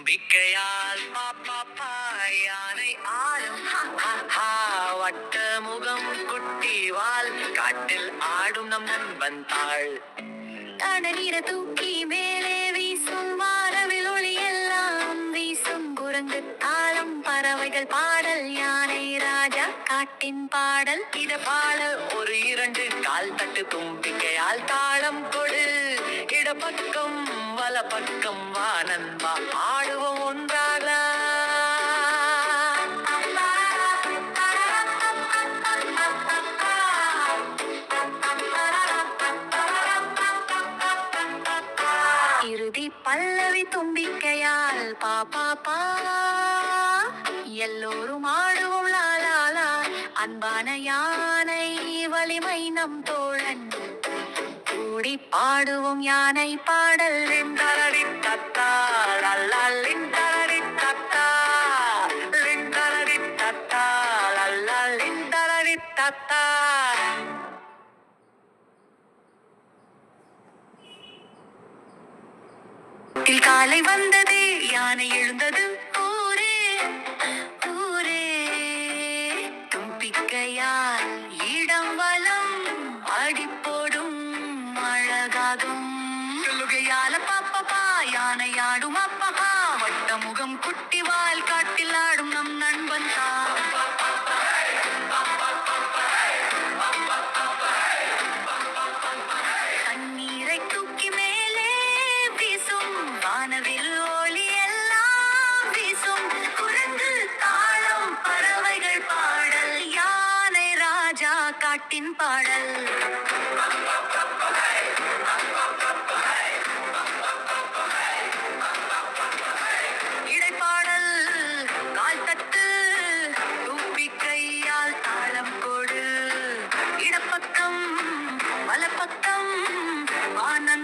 தும்பிக்கையால் பாப்பா யானை ஆடும். வட்ட முகம் குட்டி வால். காட்டில் ஆடும் நம் நண்பன் தாள். தடநீர தூக்கி மேலே வீசும் வானவில் ஒளி எல்லாம் வீசும் குரங்கு தாளம். பறவைகள் பாடல் யானை ராஜா காட்டின் பாடல். இத பாட ஒரு இரண்டு கால் தட்டு தும்பிக்கையால் தாளம் கொடு. இடப்பக்கம் வல பக்கம் வா ஆடுவோம் ஒன்றாக. இறுதி பல்லவி தும்பிக்கையால் பா பா பா. எல்லோரும் ஆடுவோம் லாலாலா அன்பான யானை வலிமை நம் தோழன். கூடி பாடுவோம் யானை பாடல் லிண்டரடி தத்தா லல்லா லிண்டரடி தத்தா லிண்டரடி தத்தா லல்லா லிண்டரடி தத்தா. காலை வந்தது யானை எழுந்தது சொல்லுகையால பாப்பப்பா யானை ஆடும் அப்பா வட்ட முகம் குட்டி வால் காட்டில் ஆடும் நம் நண்பன் தான் தண்ணீரை தூக்கி மேலே வீசும் வானவில் ஒளி எல்லாம் வீசும் குரங்கு தாளம் பறவைகள் பாடல் யானை ராஜா காட்டின் பாடல். கொடு